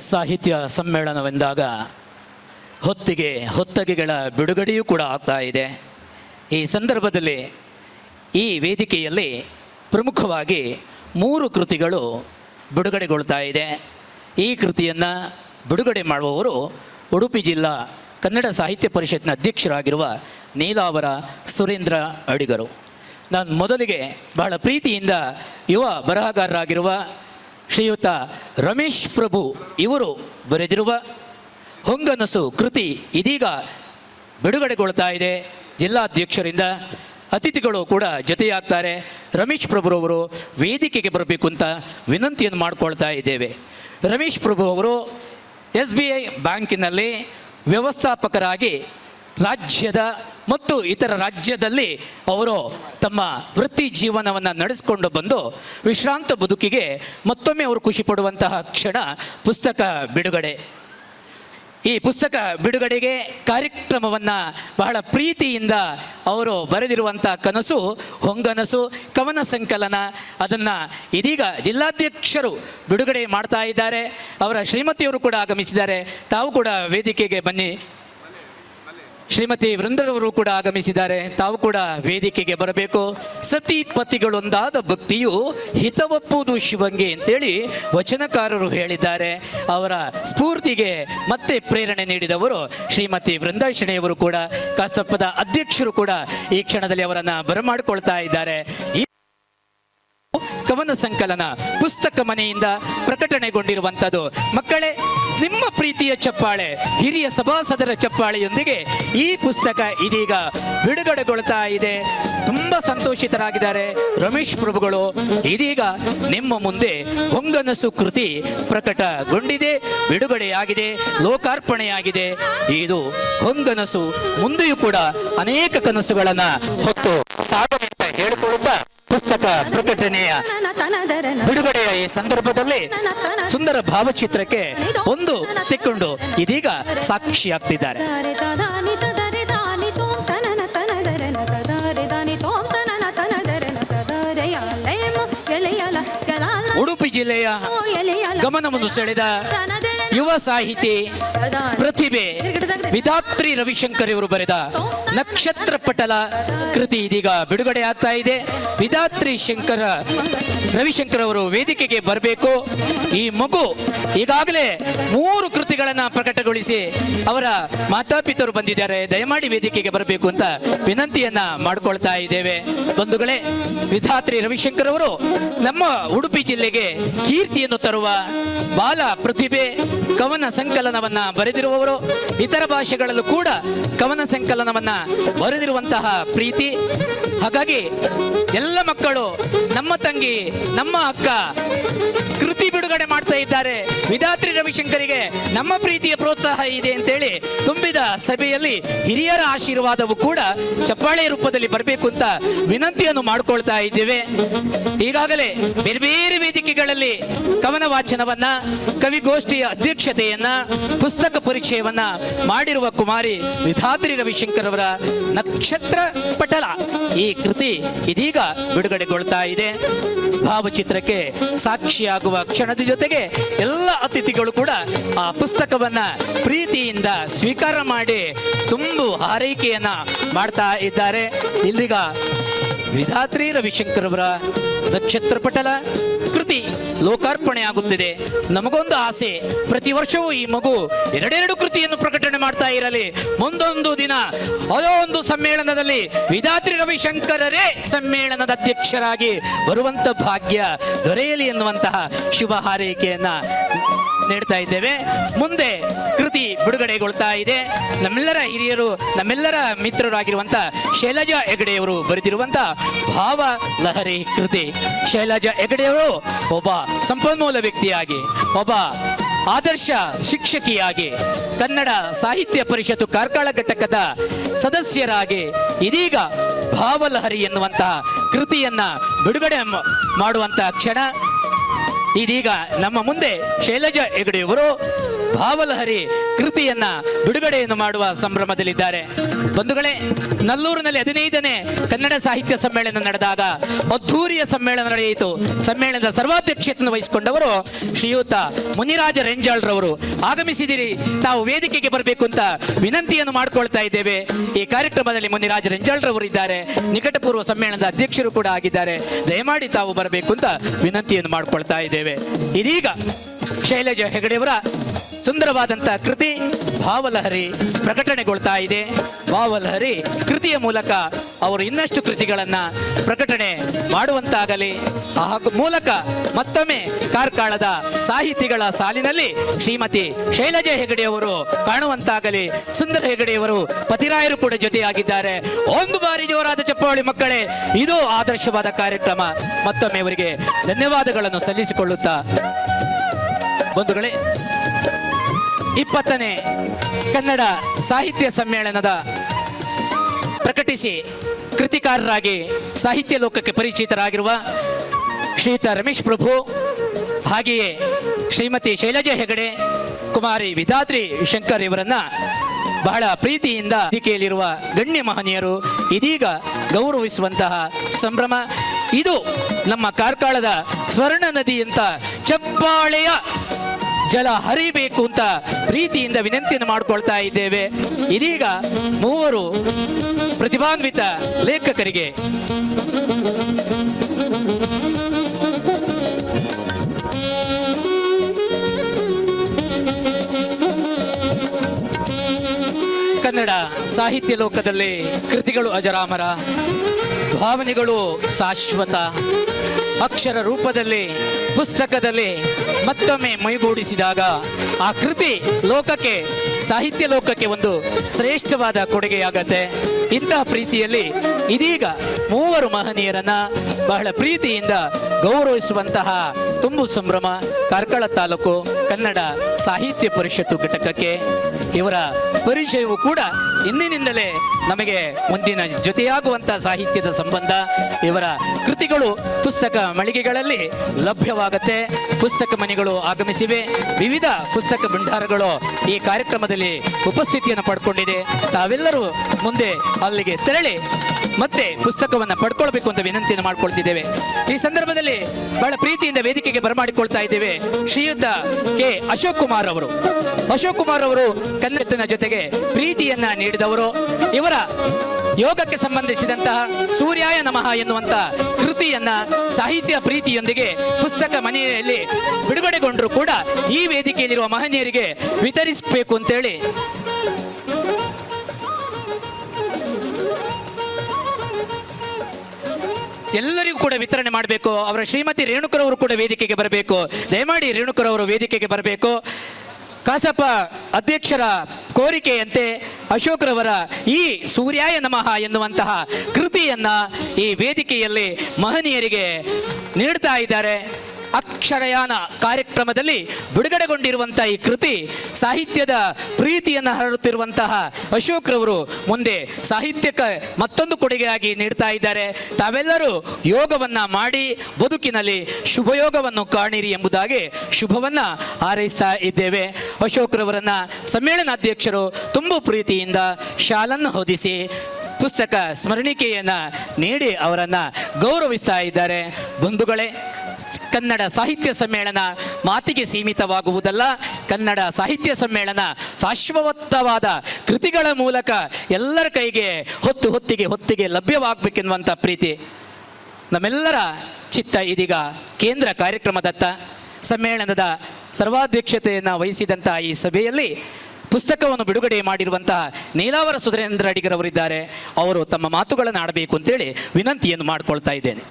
ಸಾಹಿತ್ಯ ಸಮ್ಮೇಳನವೆಂದಾಗ ಹೊತ್ತಿಗೆ, ಹೊತ್ತಗೆಗಳ ಬಿಡುಗಡೆಯೂ ಕೂಡ ಆಗ್ತಾ ಇದೆ. ಈ ಸಂದರ್ಭದಲ್ಲಿ ಈ ವೇದಿಕೆಯಲ್ಲಿ ಪ್ರಮುಖವಾಗಿ ಮೂರು ಕೃತಿಗಳು ಬಿಡುಗಡೆಗೊಳ್ತಾ ಇದೆ. ಈ ಕೃತಿಯನ್ನು ಬಿಡುಗಡೆ ಮಾಡುವವರು ಉಡುಪಿ ಜಿಲ್ಲಾ ಕನ್ನಡ ಸಾಹಿತ್ಯ ಪರಿಷತ್ನ ಅಧ್ಯಕ್ಷರಾಗಿರುವ ನೀಲಾವರ ಸುರೇಂದ್ರ ಅಡಿಗರು. ನಾನು ಮೊದಲಿಗೆ ಬಹಳ ಪ್ರೀತಿಯಿಂದ ಯುವ ಬರಹಗಾರರಾಗಿರುವ ಶ್ರೀಯುತ ರಮೇಶ್ ಪ್ರಭು ಇವರು ಬರೆದಿರುವ ಹೊಂಗನಸು ಕೃತಿ ಇದೀಗ ಬಿಡುಗಡೆಗೊಳ್ತಾ ಇದೆ. ಜಿಲ್ಲಾಧ್ಯಕ್ಷರಿಂದ ಅತಿಥಿಗಳು ಕೂಡ ಜೊತೆಯಾಗ್ತಾರೆ. ರಮೇಶ್ ಪ್ರಭುರವರು ವೇದಿಕೆಗೆ ಬರಬೇಕು ಅಂತ ವಿನಂತಿಯನ್ನು ಮಾಡಿಕೊಳ್ತಾ ಇದ್ದೇವೆ. ರಮೇಶ್ ಪ್ರಭು ಅವರು ಎಸ್ ಬಿ ಐ ಬ್ಯಾಂಕಿನಲ್ಲಿ ವ್ಯವಸ್ಥಾಪಕರಾಗಿ ರಾಜ್ಯದ ಮತ್ತು ಇತರ ರಾಜ್ಯದಲ್ಲಿ ಅವರು ತಮ್ಮ ವೃತ್ತಿ ಜೀವನವನ್ನು ನಡೆಸಿಕೊಂಡು ಬಂದು ವಿಶ್ರಾಂತ ಬದುಕಿಗೆ ಮತ್ತೊಮ್ಮೆ ಅವರು ಖುಷಿ ಪಡುವಂತಹ ಕ್ಷಣ ಪುಸ್ತಕ ಬಿಡುಗಡೆ. ಈ ಪುಸ್ತಕ ಬಿಡುಗಡೆಗೆ ಕಾರ್ಯಕ್ರಮವನ್ನು ಬಹಳ ಪ್ರೀತಿಯಿಂದ ಅವರು ಬರೆದಿರುವಂಥ ಕನಸು, ಹೊಂಗನಸು, ಕವನ ಸಂಕಲನ ಅದನ್ನು ಇದೀಗ ಜಿಲ್ಲಾಧ್ಯಕ್ಷರು ಬಿಡುಗಡೆ ಮಾಡ್ತಾ ಇದ್ದಾರೆ. ಅವರ ಶ್ರೀಮತಿಯವರು ಕೂಡ ಆಗಮಿಸಿದ್ದಾರೆ. ತಾವು ಕೂಡ ವೇದಿಕೆಗೆ ಬನ್ನಿ. ಶ್ರೀಮತಿ ವೃಂದರವರು ಕೂಡ ಆಗಮಿಸಿದ್ದಾರೆ. ತಾವು ಕೂಡ ವೇದಿಕೆಗೆ ಬರಬೇಕು. ಸತಿ ಪತಿಗಳೊಂದಾದ ಭಕ್ತಿಯು ಹಿತವಪ್ಪುವುದು ಶಿವಂಗೆ ಅಂತೇಳಿ ವಚನಕಾರರು ಹೇಳಿದ್ದಾರೆ. ಅವರ ಸ್ಫೂರ್ತಿಗೆ ಮತ್ತೆ ಪ್ರೇರಣೆ ನೀಡಿದವರು ಶ್ರೀಮತಿ ವೃಂದಾಶಿಣಿಯವರು ಕೂಡ. ಕಸಪ್ಪದ ಅಧ್ಯಕ್ಷರು ಕೂಡ ಈ ಕ್ಷಣದಲ್ಲಿ ಅವರನ್ನು ಬರಮಾಡಿಕೊಳ್ತಾ ಇದ್ದಾರೆ. ಕವನ ಸಂಕಲನ ಪುಸ್ತಕ ಮನೆಯಿಂದ ಪ್ರಕಟಣೆಗೊಂಡಿರುವಂಥದ್ದು. ಮಕ್ಕಳೇ, ನಿಮ್ಮ ಪ್ರೀತಿಯ ಚಪ್ಪಾಳೆ, ಹಿರಿಯ ಸಭಾಸದರ ಚಪ್ಪಾಳೆಯೊಂದಿಗೆ ಈ ಪುಸ್ತಕ ಇದೀಗ ಬಿಡುಗಡೆಗೊಳ್ತಾ ಇದೆ. ತುಂಬ ಸಂತೋಷಿತರಾಗಿದ್ದಾರೆ. ರಮೇಶ್ ಪ್ರಭುಗಳು, ಇದೀಗ ನಿಮ್ಮ ಮುಂದೆ ಹೊಂಗನಸು ಕೃತಿ ಪ್ರಕಟಗೊಂಡಿದೆ, ಬಿಡುಗಡೆಯಾಗಿದೆ, ಲೋಕಾರ್ಪಣೆಯಾಗಿದೆ. ಇದು ಹೊಂಗನಸು, ಮುಂದೆಯೂ ಕೂಡ ಅನೇಕ ಕನಸುಗಳನ್ನ ಹೊತ್ತು ಸಾಧನೆ ಅಂತ ಹೇಳಿಕೊಳ್ಳುತ್ತಾ ಪುಸ್ತಕ ಪ್ರಕಟಣೆಯ ಬಿಡುಗಡೆಯ ಈ ಸಂದರ್ಭದಲ್ಲಿ ಸುಂದರ ಭಾವಚಿತ್ರಕ್ಕೆ ಒಂದು ಸಿಕ್ಕೊಂಡು ಇದೀಗ ಸಾಕ್ಷಿಯಾಗ್ತಿದ್ದಾರೆ. ಉಡುಪಿ ಜಿಲ್ಲೆಯ ಗಮನವನ್ನು ಸೆಳೆದ ಯುವ ಸಾಹಿತಿ ಪ್ರತಿಭೆ ವಿಧಾತ್ರಿ ರವಿಶಂಕರ್ ಇವರು ಬರೆದ ನಕ್ಷತ್ರ ಪಟಲ ಕೃತಿ ಇದೀಗ ಬಿಡುಗಡೆ ಆಗ್ತಾ ಇದೆ. ವಿಧಾತ್ರಿ ಶಂಕರ ರವಿಶಂಕರ್ ಅವರು ವೇದಿಕೆಗೆ ಬರಬೇಕು. ಈ ಮಗು ಈಗಾಗಲೇ ಮೂರು ಕೃತಿಗಳನ್ನ ಪ್ರಕಟಗೊಳಿಸಿ ಅವರ ಮಾತಾಪಿತರು ಬಂದಿದ್ದಾರೆ. ದಯಮಾಡಿ ವೇದಿಕೆಗೆ ಬರಬೇಕು ಅಂತ ವಿನಂತಿಯನ್ನ ಮಾಡಿಕೊಳ್ತಾ ಇದ್ದೇವೆ. ಬಂಧುಗಳೇ ವಿಧಾತ್ರಿ ರವಿಶಂಕರ್ ಅವರು ನಮ್ಮ ಉಡುಪಿ ಜಿಲ್ಲೆಗೆ ಕೀರ್ತಿಯನ್ನು ತರುವ ಬಾಲ ಪ್ರತಿಭೆ ಕವನ ಸಂಕಲನವನ್ನ ಬರೆದಿರುವವರು, ಇತರ ಭಾಷೆಗಳಲ್ಲೂ ಕೂಡ ಕವನ ಸಂಕಲನವನ್ನ ಬರೆದಿರುವಂತಹ ಪ್ರೀತಿ. ಹಾಗಾಗಿ ಎಲ್ಲ ಮಕ್ಕಳು, ನಮ್ಮ ತಂಗಿ, ನಮ್ಮ ಅಕ್ಕ ಕೃತಿ ಬಿಡುಗಡೆ ಮಾಡ್ತಾ ಇದ್ದಾರೆ. ವಿಧಾತ್ರಿ ರವಿಶಂಕರಿಗೆ ನಮ್ಮ ಪ್ರೀತಿಯ ಪ್ರೋತ್ಸಾಹ ಇದೆ ಅಂತೇಳಿ ತುಂಬಿದ ಸಭೆಯಲ್ಲಿ ಹಿರಿಯರ ಆಶೀರ್ವಾದವು ಕೂಡ ಚಪ್ಪಾಳೆ ರೂಪದಲ್ಲಿ ಬರಬೇಕು ಅಂತ ವಿನಂತಿಯನ್ನು ಮಾಡ್ಕೊಳ್ತಾ ಇದ್ದೇವೆ. ಈಗಾಗಲೇ ಬೇರೆ ಬೇರೆ ವೇದಿಕೆಗಳಲ್ಲಿ ಕವನ ವಾಚನವನ್ನ, ಕವಿಗೋಷ್ಠಿಯ ಅಧ್ಯಕ್ಷತೆಯನ್ನ, ಪುಸ್ತಕ ಪರಿಚಯವನ್ನ ಮಾಡಿರುವ ಕುಮಾರಿ ವಿಧಾತ್ರಿ ರವಿಶಂಕರ್ ಅವರ ನಕ್ಷತ್ರ ಪಟಲ ಈ ಕೃತಿ ಇದೀಗ ಬಿಡುಗಡೆಗೊಳ್ತಾ ಇದೆ. ಭಾವಚಿತ್ರಕ್ಕೆ ಸಾಕ್ಷಿಯಾಗುವ ಕ್ಷಣದ ಜೊತೆಗೆ ಎಲ್ಲ ಅತಿಥಿಗಳು ಕೂಡ ಆ ಪುಸ್ತಕವನ್ನ ಪ್ರೀತಿಯಿಂದ ಸ್ವೀಕಾರ ಮಾಡಿ ತುಂಬು ಹಾರೈಕೆಯನ್ನ ಮಾಡ್ತಾ ಇದ್ದಾರೆ. ಇಲ್ಲಿಗ ವಿಧಾತ್ರಿ ರವಿಶಂಕರ್ ಅವರ ನಕ್ಷತ್ರ ಪಟಲ. ಕೃತಿ ಲೋಕಾರ್ಪಣೆ ಆಗುತ್ತಿದೆ ನಮಗೊಂದು ಆಸೆ, ಪ್ರತಿ ವರ್ಷವೂ ಈ ಮಗು ಎರಡೆರಡು ಕೃತಿಯನ್ನು ಪ್ರಕಟಣೆ ಮಾಡ್ತಾ ಇರಲಿ. ಮುಂದೊಂದು ದಿನ ಅದೋ ಒಂದು ಸಮ್ಮೇಳನದಲ್ಲಿ ವಿಧಾತ್ರಿ ರವಿಶಂಕರರೇ ಸಮ್ಮೇಳನದ ಅಧ್ಯಕ್ಷರಾಗಿ ಬರುವಂತ ಭಾಗ್ಯ ದೊರೆಯಲಿ ಎನ್ನುವಂತಹ ಶುಭ ಹಾರೈಕೆಯನ್ನ ನೀಡ್ತಾ ಇದ್ದೇವೆ. ಮುಂದೆ ಕೃತಿ ಬಿಡುಗಡೆಗೊಳ್ತಾ ಇದೆ. ನಮ್ಮೆಲ್ಲರ ಹಿರಿಯರು, ನಮ್ಮೆಲ್ಲರ ಮಿತ್ರರಾಗಿರುವಂತ ಶೈಲಜಾ ಹೆಗಡೆಯವರು ಬರೆದಿರುವಂತ ಭಾವ ಲಹರಿ ಕೃತಿ. ಶೈಲಜಾ ಹೆಗಡೆಯವರು ಒಬ್ಬ ಸಂಪನ್ಮೂಲ ವ್ಯಕ್ತಿಯಾಗಿ, ಒಬ್ಬ ಆದರ್ಶ ಶಿಕ್ಷಕಿಯಾಗಿ, ಕನ್ನಡ ಸಾಹಿತ್ಯ ಪರಿಷತ್ತು ಕಾರ್ಕಳ ಘಟಕದ ಸದಸ್ಯರಾಗಿ, ಇದೀಗ ಭಾವಲಹರಿ ಎನ್ನುವಂತಹ ಕೃತಿಯನ್ನ ಬಿಡುಗಡೆ ಮಾಡುವಂತಹ ಕ್ಷಣ. ಇದೀಗ ನಮ್ಮ ಮುಂದೆ ಶೈಲಜಾ ಹೆಗಡೆಯವರು ಭಾವಲಹರಿ ಕೃತಿಯನ್ನ ಬಿಡುಗಡೆಯನ್ನು ಮಾಡುವ ಸಂಭ್ರಮದಲ್ಲಿದ್ದಾರೆ. ಬಂಧುಗಳೇ, ನಲ್ಲೂರಿನಲ್ಲಿ ಹದಿನೈದನೇ ಕನ್ನಡ ಸಾಹಿತ್ಯ ಸಮ್ಮೇಳನ ನಡೆದಾಗ ಅದ್ಧೂರಿಯ ಸಮ್ಮೇಳನ ನಡೆಯಿತು. ಸಮ್ಮೇಳನದ ಸರ್ವಾಧ್ಯಕ್ಷತೆಯನ್ನು ವಹಿಸಿಕೊಂಡವರು ಶ್ರೀಯುತ ಮುನಿರಾಜ ರೆಂಜಾಳ್ರವರು. ಆಗಮಿಸಿದಿರಿ, ತಾವು ವೇದಿಕೆಗೆ ಬರಬೇಕು ಅಂತ ವಿನಂತಿಯನ್ನು ಮಾಡಿಕೊಳ್ತಾ ಇದ್ದೇವೆ. ಈ ಕಾರ್ಯಕ್ರಮದಲ್ಲಿ ಮುನಿರಾಜ ರೆಂಜಾಳ್ರವರು ಇದ್ದಾರೆ. ನಿಕಟಪೂರ್ವ ಸಮ್ಮೇಳನದ ಅಧ್ಯಕ್ಷರು ಕೂಡ ಆಗಿದ್ದಾರೆ. ದಯಮಾಡಿ ತಾವು ಬರಬೇಕು ಅಂತ ವಿನಂತಿಯನ್ನು ಮಾಡಿಕೊಳ್ತಾ ಇದ್ದೇವೆ. ಇದೀಗ ಶೈಲಜಾ ಹೆಗಡೆಯವರ ಸುಂದರವಾದಂತಹ ಕೃತಿ ಭಾವಲಹರಿ ಪ್ರಕಟಣೆಗೊಳ್ತಾ ಇದೆ. ಭಾವಲಹರಿ ಕೃತಿಯ ಮೂಲಕ ಅವರು ಇನ್ನಷ್ಟು ಕೃತಿಗಳನ್ನ ಪ್ರಕಟಣೆ ಮಾಡುವಂತಾಗಲಿ ಹಾಗೂ ಮೂಲಕ ಮತ್ತೊಮ್ಮೆ ಕಾರ್ಕಾಳದ ಸಾಹಿತಿಗಳ ಸಾಲಿನಲ್ಲಿ ಶ್ರೀಮತಿ ಶೈಲಜಾ ಹೆಗಡೆಯವರು ಕಾಣುವಂತಾಗಲಿ. ಸುಂದರ ಹೆಗಡೆಯವರು ಪತಿರಾಯರು ಕೂಡ ಜೊತೆಯಾಗಿದ್ದಾರೆ. ಒಂದು ಬಾರಿ ಜೋರಾದ ಚಪ್ಪಾಳಿ ಮಕ್ಕಳೇ, ಇದು ಆದರ್ಶವಾದ ಕಾರ್ಯಕ್ರಮ. ಮತ್ತೊಮ್ಮೆ ಅವರಿಗೆ ಧನ್ಯವಾದಗಳನ್ನು ಸಲ್ಲಿಸಿಕೊಳ್ಳುತ್ತಾ ಬಂಧುಗಳೇ ಇಪ್ಪತ್ತನೇ ಕನ್ನಡ ಸಾಹಿತ್ಯ ಸಮ್ಮೇಳನದ ಪ್ರಕಟಿಸಿ ಕೃತಿಕಾರರಾಗಿ ಸಾಹಿತ್ಯ ಲೋಕಕ್ಕೆ ಪರಿಚಿತರಾಗಿರುವ ಶ್ರೀಯುತ ರಮೇಶ್ ಪ್ರಭು, ಹಾಗೆಯೇ ಶ್ರೀಮತಿ ಶೈಲಜಾ ಹೆಗಡೆ, ಕುಮಾರಿ ವಿಧಾತ್ರಿ ಶಂಕರ್ ಇವರನ್ನ ಬಹಳ ಪ್ರೀತಿಯಿಂದ ವೇದಿಕೆಯಲ್ಲಿರುವ ಗಣ್ಯ ಮಹನೀಯರು ಇದೀಗ ಗೌರವಿಸುವಂತಹ ಸಂಭ್ರಮ. ಇದು ನಮ್ಮ ಕಾರ್ಕಳದ ಸ್ವರ್ಣ ನದಿಯಂತ ಚಪ್ಪಾಳೆಯ ಜಲ ಹರಿಬೇಕು ಅಂತ ಪ್ರೀತಿಯಿಂದ ವಿನಂತಿಯನ್ನು ಮಾಡಿಕೊಳ್ತಾ ಇದ್ದೇವೆ. ಇದೀಗ ಮೂವರು ಪ್ರತಿಭಾನ್ವಿತ ಲೇಖಕರಿಗೆ. ಕನ್ನಡ ಸಾಹಿತ್ಯ ಲೋಕದಲ್ಲಿ ಕೃತಿಗಳು ಅಜರಾಮರ. ಭಾವನೆಗಳು ಶಾಶ್ವತ. ಅಕ್ಷರ ರೂಪದಲ್ಲಿ, ಪುಸ್ತಕದಲ್ಲಿ ಮತ್ತೊಮ್ಮೆ ಮೈಗೂಡಿಸಿದಾಗ ಆ ಕೃತಿ ಲೋಕಕ್ಕೆ, ಸಾಹಿತ್ಯ ಲೋಕಕ್ಕೆ ಒಂದು ಶ್ರೇಷ್ಠವಾದ ಕೊಡುಗೆಯಾಗತ್ತೆ. ಇಂತಹ ಪ್ರೀತಿಯಲ್ಲಿ ಇದೀಗ ಮೂವರು ಮಹನೀಯರನ್ನ ಬಹಳ ಪ್ರೀತಿಯಿಂದ ಗೌರವಿಸುವಂತಹ ತುಂಬು ಸಂಭ್ರಮ ಕಾರ್ಕಳ ತಾಲೂಕು ಕನ್ನಡ ಸಾಹಿತ್ಯ ಪರಿಷತ್ತು ಘಟಕಕ್ಕೆ ಇವರ ಪರಿಚಯವು ಕೂಡ ಇಂದಿನಿಂದಲೇ ನಮಗೆ ಮುಂದಿನ ಜೊತೆಯಾಗುವಂತಹ ಸಾಹಿತ್ಯದ ಸಂಬಂಧ. ಇವರ ಕೃತಿಗಳು ಪುಸ್ತಕ ಮಳಿಗೆಗಳಲ್ಲಿ ಲಭ್ಯವಾಗತ್ತೆ. ಪುಸ್ತಕ ಮನೆಗಳು ಆಗಮಿಸಿವೆ. ವಿವಿಧ ಪುಸ್ತಕ ಭಂಡಾರಗಳು ಈ ಕಾರ್ಯಕ್ರಮದಲ್ಲಿ ಉಪಸ್ಥಿತಿಯನ್ನು ಪಡ್ಕೊಂಡಿದೆ. ತಾವೆಲ್ಲರೂ ಮುಂದೆ ಅಲ್ಲಿಗೆ ತೆರಳಿ ಮತ್ತೆ ಪುಸ್ತಕವನ್ನ ಪಡ್ಕೊಳ್ಬೇಕು ಅಂತ ವಿನಂತಿಯನ್ನು ಮಾಡಿಕೊಳ್ತಿದ್ದೇವೆ. ಈ ಸಂದರ್ಭದಲ್ಲಿ ಬಹಳ ಪ್ರೀತಿಯಿಂದ ವೇದಿಕೆಗೆ ಬರಮಾಡಿಕೊಳ್ತಾ ಇದ್ದೇವೆ ಶ್ರೀಯುತ ಕೆ. ಅಶೋಕ್ ಕುಮಾರ್ ಅವರು. ಅಶೋಕ್ ಕುಮಾರ್ ಅವರು ಕನ್ನಡತನ ಜೊತೆಗೆ ಪ್ರೀತಿಯನ್ನ ನೀಡಿದವರು. ಇವರ ಯೋಗಕ್ಕೆ ಸಂಬಂಧಿಸಿದಂತಹ ಸೂರ್ಯಾಯ ನಮಃ ಎನ್ನುವಂತಹ ಕೃತಿಯನ್ನ ಸಾಹಿತ್ಯ ಪ್ರೀತಿಯೊಂದಿಗೆ ಪುಸ್ತಕ ಮನೆಯಲ್ಲಿ ಬಿಡುಗಡೆಗೊಂಡರೂ ಕೂಡ ಈ ವೇದಿಕೆಯಲ್ಲಿರುವ ಮಹನೀಯರಿಗೆ ವಿತರಿಸಬೇಕು ಅಂತೇಳಿ ಎಲ್ಲರಿಗೂ ಕೂಡ ವಿತರಣೆ ಮಾಡಬೇಕು. ಅವರ ಶ್ರೀಮತಿ ರೇಣುಕರವರು ಕೂಡ ವೇದಿಕೆಗೆ ಬರಬೇಕು. ದಯಮಾಡಿ ರೇಣುಕರವರು ವೇದಿಕೆಗೆ ಬರಬೇಕು. ಕಸಪ ಅಧ್ಯಕ್ಷರ ಕೋರಿಕೆಯಂತೆ ಅಶೋಕ್ರವರ ಈ ಸೂರ್ಯಾಯ ನಮಃ ಎನ್ನುವಂತಹ ಕೃತಿಯನ್ನ ಈ ವೇದಿಕೆಯಲ್ಲಿ ಮಹನೀಯರಿಗೆ ನೀಡ್ತಾ ಇದ್ದಾರೆ. ಅಕ್ಷರಯಾನ ಕಾರ್ಯಕ್ರಮದಲ್ಲಿ ಬಿಡುಗಡೆಗೊಂಡಿರುವಂತಹ ಈ ಕೃತಿ, ಸಾಹಿತ್ಯದ ಪ್ರೀತಿಯನ್ನು ಹರಡುತ್ತಿರುವಂತಹ ಅಶೋಕ್ರವರು ಮುಂದೆ ಸಾಹಿತ್ಯಕ್ಕೆ ಮತ್ತೊಂದು ಕೊಡುಗೆಯಾಗಿ ನೀಡ್ತಾ ಇದ್ದಾರೆ. ತಾವೆಲ್ಲರೂ ಯೋಗವನ್ನ ಮಾಡಿ, ಬದುಕಿನಲ್ಲಿ ಶುಭಯೋಗವನ್ನು ಕಾಣಿರಿ ಎಂಬುದಾಗಿ ಶುಭವನ್ನ ಹಾರೈಸ್ತಾ ಇದ್ದೇವೆ. ಅಶೋಕ್ರವರನ್ನ ಸಮ್ಮೇಳನಾಧ್ಯಕ್ಷರು ತುಂಬ ಪ್ರೀತಿಯಿಂದ ಶಾಲನ್ನು ಹೊದಿಸಿ ಪುಸ್ತಕ ಸ್ಮರಣಿಕೆಯನ್ನ ನೀಡಿ ಅವರನ್ನು ಗೌರವಿಸ್ತಾ ಇದ್ದಾರೆ. ಬಂಧುಗಳೇ ಕನ್ನಡ ಸಾಹಿತ್ಯ ಸಮ್ಮೇಳನ ಮಾತಿಗೆ ಸೀಮಿತವಾಗುವುದಲ್ಲ, ಕನ್ನಡ ಸಾಹಿತ್ಯ ಸಮ್ಮೇಳನ ಶಾಶ್ವತವಾದ ಕೃತಿಗಳ ಮೂಲಕ ಎಲ್ಲರ ಕೈಗೆ ಹೊತ್ತು ಹೊತ್ತಿಗೆ ಹೊತ್ತಿಗೆ ಲಭ್ಯವಾಗಬೇಕೆನ್ನುವಂಥ ಪ್ರೀತಿ. ನಮ್ಮೆಲ್ಲರ ಚಿತ್ತ ಇದೀಗ ಕೇಂದ್ರ ಕಾರ್ಯಕ್ರಮದತ್ತ ಸಮ್ಮೇಳನದ ಸರ್ವಾಧ್ಯಕ್ಷತೆಯನ್ನು ವಹಿಸಿದಂತಹ ಈ ಸಭೆಯಲ್ಲಿ ಪುಸ್ತಕವನ್ನು ಬಿಡುಗಡೆ ಮಾಡಿರುವಂತಹ ನೀಲಾವರ ಸುಧರೇಂದ್ರ ಅಡಿಗರವರಿದ್ದಾರೆ. ಅವರು ತಮ್ಮ ಮಾತುಗಳನ್ನು ಆಡಬೇಕು ಅಂತೇಳಿ ವಿನಂತಿಯನ್ನು ಮಾಡಿಕೊಳ್ತಾ ಇದ್ದೇನೆ.